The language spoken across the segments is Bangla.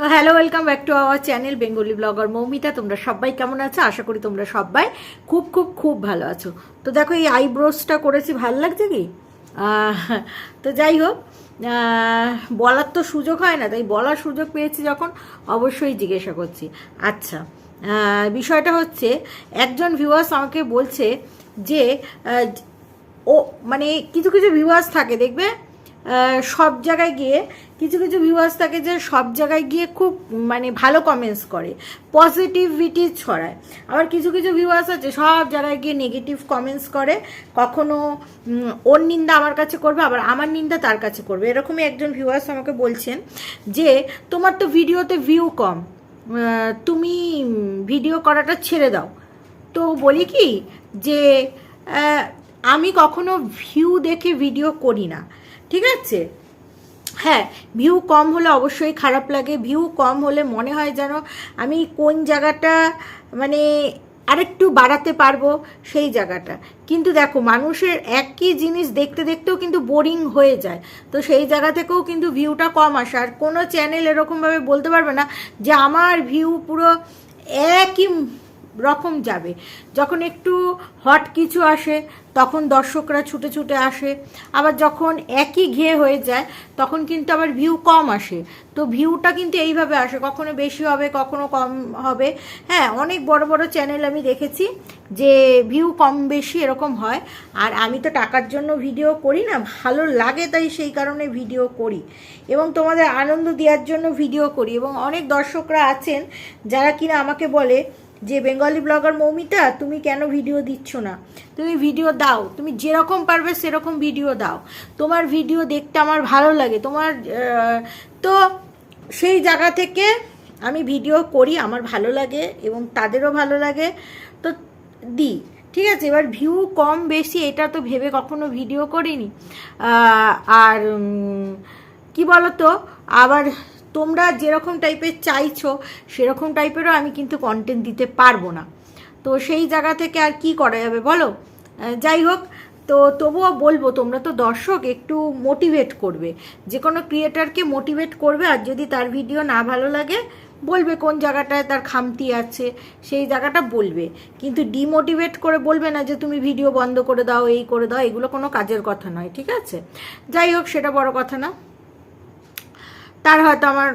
তো hello welcome back to our channel Bengali blogger Moumita তোমরা সবাই কেমন আছো? আশা করি তোমরা সবাই খুব খুব খুব ভালো আছো। তো দেখো, এই আইব্রোসটা করেছি, ভালো লাগছে কি? তো যাই হোক বলার তো সুযোগ হয় না, তাই বলার সুযোগ পেয়েছি যখন, অবশ্যই জিজ্ঞাসা করছি। আচ্ছা বিষয়টা হচ্ছে, একজন ভিউয়ার্স আমাকে বলছে যে ও মানে কিছু কিছু ভিউয়ার্স থাকে, দেখবে? সব জায়গায় গিয়ে কিছু কিছু ভিউয়ার্স থাকে যে সব জায়গায় গিয়ে খুব মানে ভালো কমেন্টস করে পজিটিভিটি ছড়ায়। আবার কিছু কিছু ভিউয়ার্স আছে সব জায়গায় গিয়ে নেগেটিভ কমেন্টস করে, কখনো ওর নিন্দা আমার কাছে করবে, আবার আমার নিন্দা তার কাছে করবে। এরকমই একজন ভিউয়ার্স আমাকে বলছেন যে, তোমার তো ভিডিওতে ভিউ কম তুমি ভিডিও করাটা ছেড়ে দাও। তো বলি কি যে আমি কখনো ভিউ দেখে ভিডিও করি না। ঠিক আছে? হ্যাঁ ভিউ কম হলে অবশ্যই খারাপ লাগে। ভিউ কম হলে মনে হয় যেন আমি কোন জায়গাটা মানে আরেকটু বাড়াতে পারব সেই জায়গাটা। কিন্তু দেখো, মানুষের একই জিনিস দেখতে দেখতেও কিন্তু বোরিং হয়ে যায়। তো সেই জায়গা থেকেও কিন্তু ভিউটা কম আসে। আর কোনো চ্যানেল এরকমভাবে বলতে পারবে না যে আমার ভিউ পুরো একই রকম যাবে। যখন একটু হট কিছু আসে, তখন দর্শকরা ছুটে ছুটে আসে। আবার যখন একই ঘেয়ে হয়ে যায়, তখন কিন্তু আবার ভিউ কম আসে। তো ভিউটা কিন্তু এইভাবে আসে, কখনো বেশি হবে, কখনো কম হবে। হ্যাঁ অনেক বড় বড় চ্যানেল আমি দেখেছি যে ভিউ কম বেশি এরকম হয়। আর আমি তো টাকার জন্য ভিডিও করি না, ভালো লাগে তাই সেই কারণে ভিডিও করি। এবং তোমাদের আনন্দ দেওয়ার জন্য ভিডিও করি। এবং অনেক দর্শকরা আছেন যারা কিনা আমাকে বলে যে বেঙ্গলি ব্লগার মৌমিতা, তুমি কেন ভিডিও দিচ্ছ না? তুমি ভিডিও দাও। তুমি যেরকম পারবে সেরকম ভিডিও দাও। তোমার ভিডিও দেখতে আমার ভালো লাগে। তোমার তো সেই জায়গা থেকে আমি ভিডিও করি, আমার ভালো লাগে এবং তাদেরও ভালো লাগে। তো দিই। ঠিক আছে, এবার ভিউ কম বেশি, এটা তো ভেবে কখনো ভিডিও করিনি। আর কি বলতো? আবার তোমরা যেরকম টাইপের চাইছো, সেরকম টাইপেরও আমি কিন্তু কন্টেন্ট দিতে পারব না। তো সেই জায়গা থেকে আর কি করা যাবে বলো? যাই হোক, তো তবুও বলব, তোমরা তো দর্শক, একটু মোটিভেট করবে। যে কোনো ক্রিয়েটারকে মোটিভেট করবে, আর যদি তার ভিডিও না ভালো লাগে, বলবে কোন জায়গাটায় তার খামতি আছে, সেই জায়গাটা বলবে। কিন্তু ডিমোটিভেট করে বলবে না যে, তুমি ভিডিও বন্ধ করে দাও, এই করে দাও, এগুলো কোনো কাজের কথা নয় ঠিক আছে? যাই হোক, সেটা বড় কথা না। তার হয়তো আমার,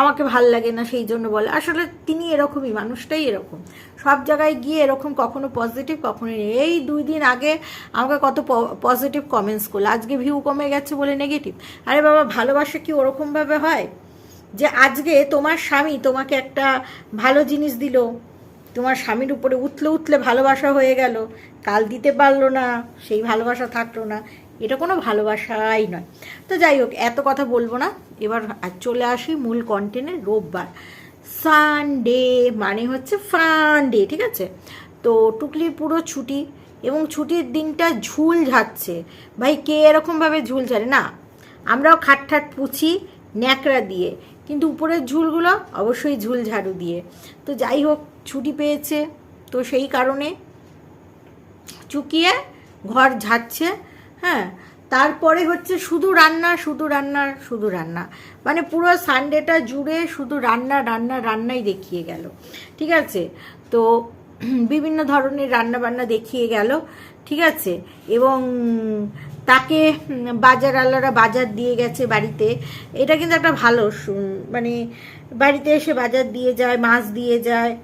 আমাকে ভালো লাগে না সেই জন্য বলে। আসলে তিনি এরকমই, মানুষটাই এরকম। সব জায়গায় গিয়ে এরকম কখনো পজিটিভ কখনো নেই। এই দুই দিন আগে আমাকে কত পজিটিভ কমেন্টস করল। আজকে ভিউ কমে গেছে বলে নেগেটিভ আরে বাবা, ভালোবাসা কি ওরকমভাবে হয়? যে আজকে তোমার স্বামী তোমাকে একটা ভালো জিনিস দিল। তোমার স্বামীর উপরে উঠলে উঠলে ভালোবাসা হয়ে গেল। কাল দিতে পারল না, সেই ভালোবাসা থাকল না। এটা কোনো ভালোবাসাই নয়। তো যাই হোক, এত কথা বলব না। এবার চলে আসি মূল কন্টেন্টে রোববার। সানডে মানে হচ্ছে ফান ডে ঠিক আছে? তো টুকলির পুরো ছুটি এবং ছুটির দিনটা ঝুল ঝাড়ছে। ভাই, কে এরকমভাবে ঝুল ঝাড়ে? না, আমরাও খাট ঠাট পুছি ন্যাকড়া দিয়ে, কিন্তু উপরের ঝুলগুলো অবশ্যই ঝুল ঝাড়ু দিয়ে। তো যাই হোক, ছুটি পেয়েছে। তো সেই কারণে চুকিয়ে ঘর ঝাড়ছে। হ্যাঁ তারপরে হচ্ছে শুধু রান্না শুধু রান্না শুধু রান্না। মানে পুরো সানডেটা জুড়ে শুধু রান্না রান্না, রান্নাই দেখিয়ে গেল। ঠিক আছে? তো বিভিন্ন ধরনের রান্না বান্না দেখিয়ে গেল। ঠিক আছে? এবং তাকে বাজার আল্লারা বাজার দিয়ে গেছে বাড়িতে। এটা কিন্তু একটা ভালো মানে বাড়িতে এসে বাজার দিয়ে যায়, মাছ দিয়ে যায়।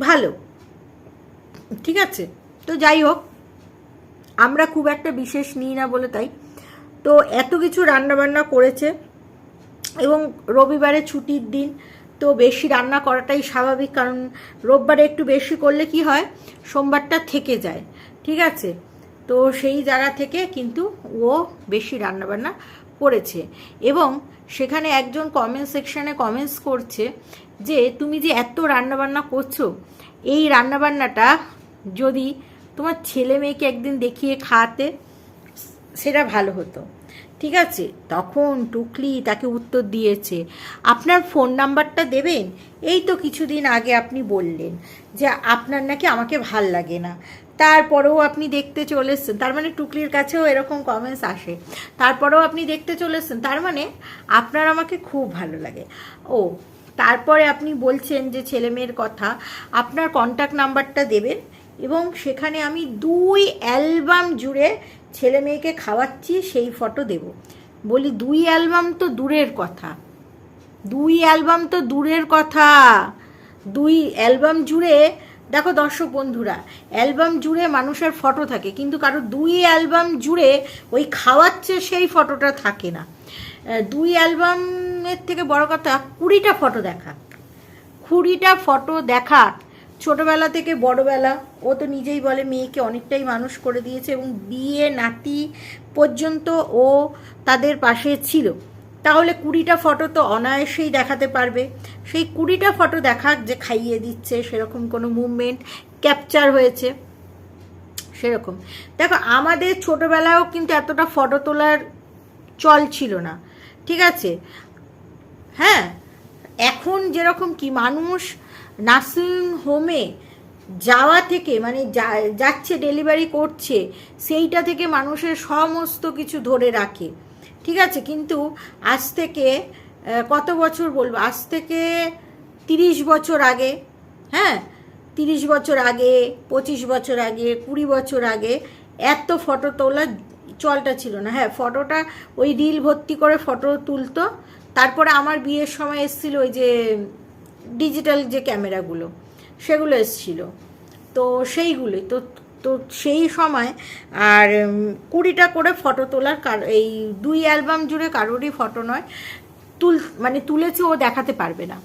ভালো। ঠিক আছে? তো যাই হোক আমরা খুব একটা বিশেষ নিই না বলে তাই। তো এত কিছু রান্নাবান্না করেছে এবং রবিবারে ছুটির দিন, তো বেশি রান্না করাটাই স্বাভাবিক কারণ রোববারে একটু বেশি করলে কি হয়, সোমবারটা থেকে যায়, ঠিক আছে? তো সেই জায়গা থেকে কিন্তু ও বেশি রান্নাবান্না করেছে এবং সেখানে একজন কমেন্ট সেকশানে কমেন্টস করছে যে, তুমি যে এত রান্নাবান্না করছ, এই রান্নাবান্নাটা যদি তোমার ছেলে মেয়েকে একদিন দেখিয়ে খাওয়াতে, সেটা ভালো হতো। ঠিক আছে? তখন টুকলি তাকে উত্তর দিয়েছে, আপনার ফোন নাম্বারটা দেবেন? এই তো কিছুদিন আগে আপনি বললেন যে, আপনার নাকি আমাকে ভালো লাগে না। তারপরেও আপনি দেখতে চলে তার মানে টুকলির কাছেও এরকম কমেন্টস আসে। তারপরেও আপনি দেখতে চলে তার মানে আপনার আমাকে খুব ভালো লাগে। ও, তারপরে আপনি বলছেন যে, ছেলে মেয়ের কথা, আপনার কন্ট্যাক্ট নাম্বারটা দেবেন। এবং সেখানে আমি দুই অ্যালবাম জুড়ে ছেলে মেয়েকে খাওয়াচ্ছি, সেই ফটো দেব। বলি, দুই অ্যালবাম তো দূরের কথা। দুই অ্যালবাম তো দূরের কথা। দুই অ্যালবাম জুড়ে, দেখো দর্শক বন্ধুরা, অ্যালবাম জুড়ে মানুষের ফটো থাকে, কিন্তু কারও দুই অ্যালবাম জুড়ে ওই খাওয়াচ্ছে সেই ফটোটা থাকে না। দুই অ্যালবামের থেকে বড় কথা, কুড়িটা ফটো দেখা। কুড়িটা ফটো দেখা ছোটবেলা থেকে বড়বেলা, ও তো নিজেই বলে মেয়েকে অনেকটাই মানুষ করে দিয়েছে এবং বিয়ে নাতি পর্যন্ত ও তাদের পাশে ছিল। তাহলে কুড়িটা ফটো তো অনায়াসেই দেখাতে পারবে। সেই কুড়িটা ফটো দেখাক যে খাইয়ে দিচ্ছে, সেরকম কোনো মুভমেন্ট ক্যাপচার হয়েছে। সেরকম। দেখো, আমাদের ছোটোবেলায়ও কিন্তু এতটা ফটো তোলার চল ছিল না। ঠিক আছে? হ্যাঁ? এখন যেরকম কি, মানুষ নার্সিং হোমে যাওয়া থেকে মানে যাচ্ছে, ডেলিভারি করছে, সেইটা থেকে মানুষের সমস্ত কিছু ধরে রাখে। ঠিক আছে? কিন্তু আজ থেকে কত বছর বলব? আজ থেকে তিরিশ বছর আগে হ্যাঁ? তিরিশ বছর আগে, পঁচিশ বছর আগে, কুড়ি বছর আগে এত ফটো তোলার চলটা ছিল না। হ্যাঁ ফটোটা ওই রিল ভর্তি করে ফটো তুলতো। তারপরে আমার বিয়ের সময় এসেছিল ওই যে ডিজিটাল যে ক্যামেরাগুলো সেগুলো এসছিল। তো সেইগুলোই, তো তো সেই সময় আর কুড়িটা করে ফটো তোলার কার, এই দুই অ্যালবাম জুড়ে কারোরই ফটো নয়, তুল মানে তুলেছে ও দেখাতে পারবে না।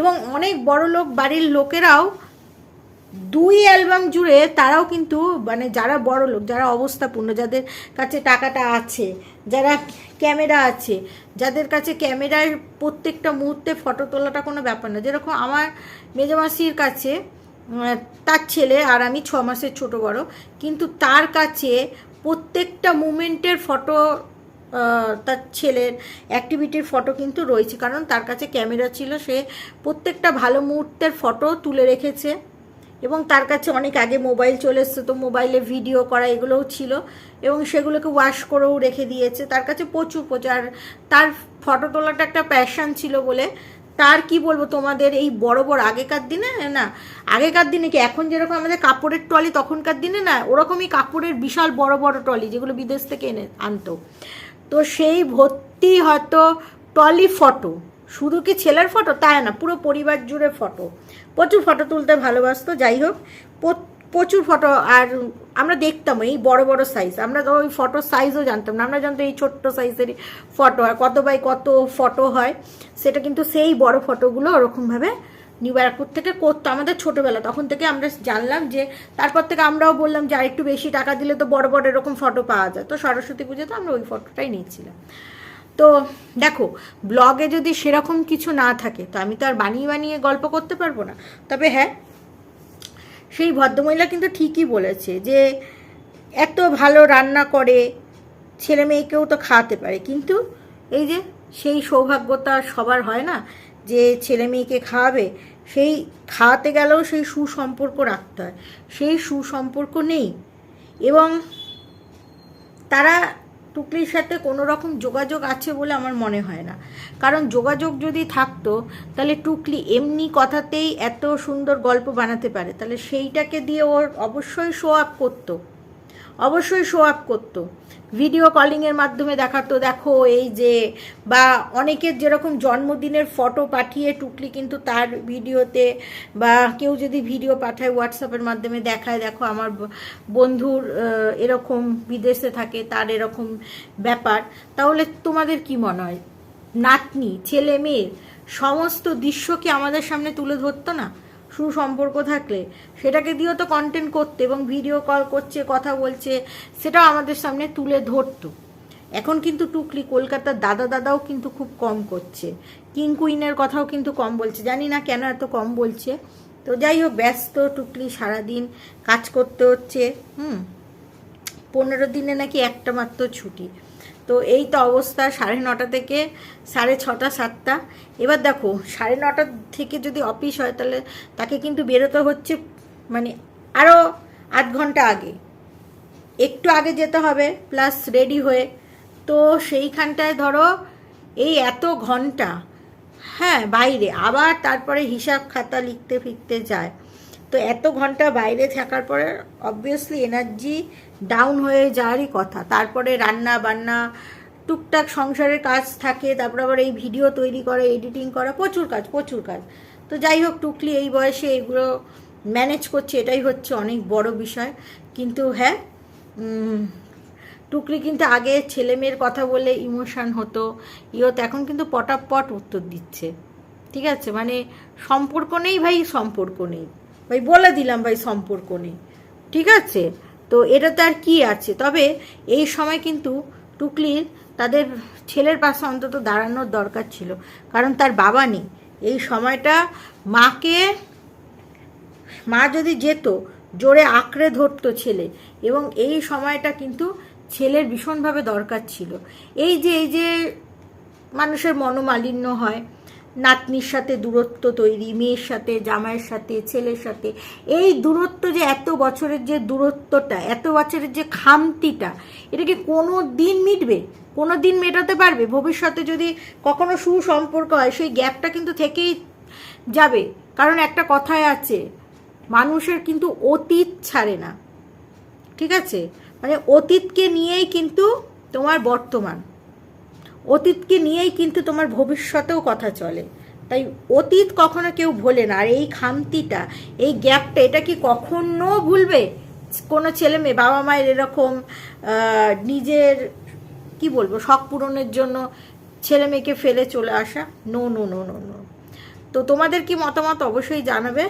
এবং অনেক বড় লোক বাড়ির লোকেরাও দুই অ্যালবাম জুড়ে তারাও কিন্তু মানে যারা বড় লোক, যারা অবস্থাপূর্ণ, যাদের কাছে টাকাটা আছে, যারা ক্যামেরা আছে, যাদের কাছে ক্যামেরার প্রত্যেকটা মুহূর্তে ফটো তোলাটা কোনো ব্যাপার না। যেরকম আমার মেজমাসির কাছে তার ছেলে আর আমি ছ মাসের ছোট বড়, কিন্তু তার কাছে প্রত্যেকটা মুমেন্টের ফটো তার ছেলের অ্যাক্টিভিটির ফটো কিন্তু রয়েছে। কারণ তার কাছে ক্যামেরা ছিল, সে প্রত্যেকটা ভালো মুহূর্তের ফটো তুলে রেখেছে। এবং তার কাছে অনেক আগে মোবাইল চলে এসছে, তো মোবাইলে ভিডিও করা এগুলোও ছিল এবং সেগুলোকে ওয়াশ করেও রেখে দিয়েছে। তার কাছে প্রচুর প্রচুর। তার ফটো তোলাটা একটা প্যাশন ছিল বলে তার কি বলব, তোমাদের এই বড় বড় আগেকার দিনে না, আগেকার দিনে কি এখন যেরকম আমাদের কাপড়ের ট্রলি তখনকার দিনে না, ওরকমই কাপড়ের বিশাল বড় বড় ট্রলি যেগুলো বিদেশ থেকে এনে আনতো। তো সেই ভর্তি হয়তো ট্রলি ফটো শুধু কি ছেলের ফটো তাই না, পুরো পরিবার জুড়ে ফটো প্রচুর ফটো তুলতে ভালোবাসতো, যাই হোক। প্রচুর ফটো আর আমরা দেখতাম এই বড় বড় সাইজ আমরা তো ওই ফটোর সাইজও জানতাম না, আমরা জানতাম এই ছোট্ট সাইজেরই ফটো আর কত বাই কত ফটো হয়। সেটা কিন্তু সেই বড় ফটোগুলো ওরকমভাবে নিউ ব্যারাকপুর থেকে করতো। আমাদের ছোটোবেলা, তখন থেকে আমরা জানলাম যে, তারপর থেকে আমরাও বললাম যে, আর একটু বেশি টাকা দিলে তো বড় বড় এরকম ফটো পাওয়া যায়। তো সরস্বতী পুজোতে আমরা ওই ফটোটাই নিয়েছিলাম। তো দেখো ব্লগে যদি সেরকম কিছু না থাকে, তো আমি তো আর বানিয়ে বানিয়ে গল্প করতে পারব না। তবে হ্যাঁ সেই ভদ্রমহিলা কিন্তু ঠিকই বলেছে যে, এত ভালো রান্না করে, ছেলে মেয়েকেও তো খাওয়াতে পারে। কিন্তু এই যে সেই সৌভাগ্যতা সবার হয় না, যে ছেলে মেয়েকে খাওয়াবে, সেই খাওয়াতে গেলেও সেই সুসম্পর্ক রাখতে হয়। সেই সুসম্পর্ক নেই। এবং তারা টুকলির সাথে কোনো রকম যোগাযোগ আছে বলে আমার মনে হয় না। কারণ যোগাযোগ যদি থাকতো, তাহলে টুকলি এমনি কথাতেই এত সুন্দর গল্প বানাতে পারে। তাহলে সেইটাকে দিয়ে ওর অবশ্যই শো আপ করতো। অবশ্যই শো আপ করতো। ভিডিও কলিংয়ের মাধ্যমে দেখাতো, দেখো এই যে, বা অনেকের যেরকম জন্মদিনের ফটো পাঠিয়ে টুকলি কিন্তু তার ভিডিওতে বা কেউ যদি ভিডিও পাঠায় হোয়াটসঅ্যাপের মাধ্যমে দেখায়, দেখো আমার বন্ধুর এরকম বিদেশে থাকে, তার এরকম ব্যাপার, তাহলে তোমাদের কি মনে হয়? নাতনি, ছেলে মেয়ের সমস্ত দৃশ্য কি আমাদের সামনে তুলে ধরতো না? সুসম্পর্ক থাকলে সেটাকে দিয়েও তো কন্টেন্ট করতে এবং ভিডিও কল করছে, কথা বলছে, সেটাও আমাদের সামনে তুলে ধরতো। এখন কিন্তু টুকলি কলকাতার দাদা দাদাও কিন্তু খুব কম করছে। কিং কুইনের কথাও কিন্তু কম বলছে। জানি না কেন এত কম বলছে। তো যাই হোক, ব্যস্ত টুকলি সারাদিন কাজ করতে হচ্ছে। হুম, পনেরো দিনে নাকি একটা মাত্র ছুটি। তো এই তো অবস্থা সাড়ে নটা থেকে সাড়ে ছটা, সাতটা। এবার দেখো, সাড়ে নটা থেকে যদি অফিস হয় তাহলে তাকে কিন্তু বেরোতে হচ্ছে মানে আরও আধ ঘণ্টা আগে। একটু আগে যেতে হবে প্লাস রেডি হয়ে। তো সেইখানটায় ধরো এই এত ঘণ্টা হ্যাঁ বাইরে। আবার তারপরে হিসাব খাতা লিখতে ফিরতে যায়। তো এত ঘণ্টা বাইরে থাকার পরে অবভিয়াসলি এনার্জি ডাউন হয়ে যাওয়ারই কথা। তারপরে রান্না বান্না, টুকটাক সংসারের কাজ থাকে, তারপর আবার এই ভিডিও তৈরি করা এডিটিং করা, প্রচুর কাজ প্রচুর কাজ। তো যাই হোক, টুকলি এই বয়সে এগুলো ম্যানেজ করছে, এটাই হচ্ছে অনেক বড় বিষয়। কিন্তু হ্যাঁ টুকলি কিন্তু আগে ছেলে মেয়ের কথা বলে ইমোশান হতো। ইয়ত এখন কিন্তু পটাপট উত্তর দিচ্ছে। ঠিক আছে? মানে সম্পর্ক নেই ভাই, সম্পর্ক নেই। ভাই, বলে দিলাম ভাই সম্পর্ক নেই। ঠিক আছে? তো এটা তো আর কি আছে? তবে এই সময় কিন্তু টুকলির তাদের ছেলের পাশে অন্তত দাঁড়ানোর দরকার ছিল। কারণ তার বাবা নেই। এই সময়টা মাকে, মা যদি যেত, জোরে আঁকড়ে ধরতো ছেলে। এবং এই সময়টা কিন্তু ছেলের ভীষণভাবে দরকার ছিল। এই যে এই যে মানুষের মনোমালিন্য হয় নাতনির সাথে দূরত্ব তৈরি, মেয়ের সাথে, জামাইয়ের সাথে, ছেলের সাথে। এই দূরত্ব যে এত বছরের যে দূরত্বটা, এত বছরের যে খামতিটা, এটা কি কোনো দিন মিটবে? কোনো দিন মেটাতে পারবে? ভবিষ্যতে যদি কখনো সুসম্পর্ক হয়, সেই গ্যাপটা কিন্তু থেকেই যাবে। কারণ একটা কথায় আছে, মানুষের কিন্তু অতীত ছাড়ে না। ঠিক আছে? মানে অতীতকে নিয়েই কিন্তু তোমার বর্তমান। অতীতকে নিয়েই কিন্তু তোমার ভবিষ্যতেও কথা চলে। তাই অতীত কখনো কেউ ভোলে না। আর এই খামতিটা, এই গ্যাপটা, এটা কি কখনো ভুলবে? কোনো ছেলে মেয়ে, বাবা মায়ের এরকম নিজের, কি বলব, শখ পূরণের জন্য ছেলে মেয়েকে ফেলে চলে আসা? No no no no no তো তোমাদের কি মতামত অবশ্যই জানাবে।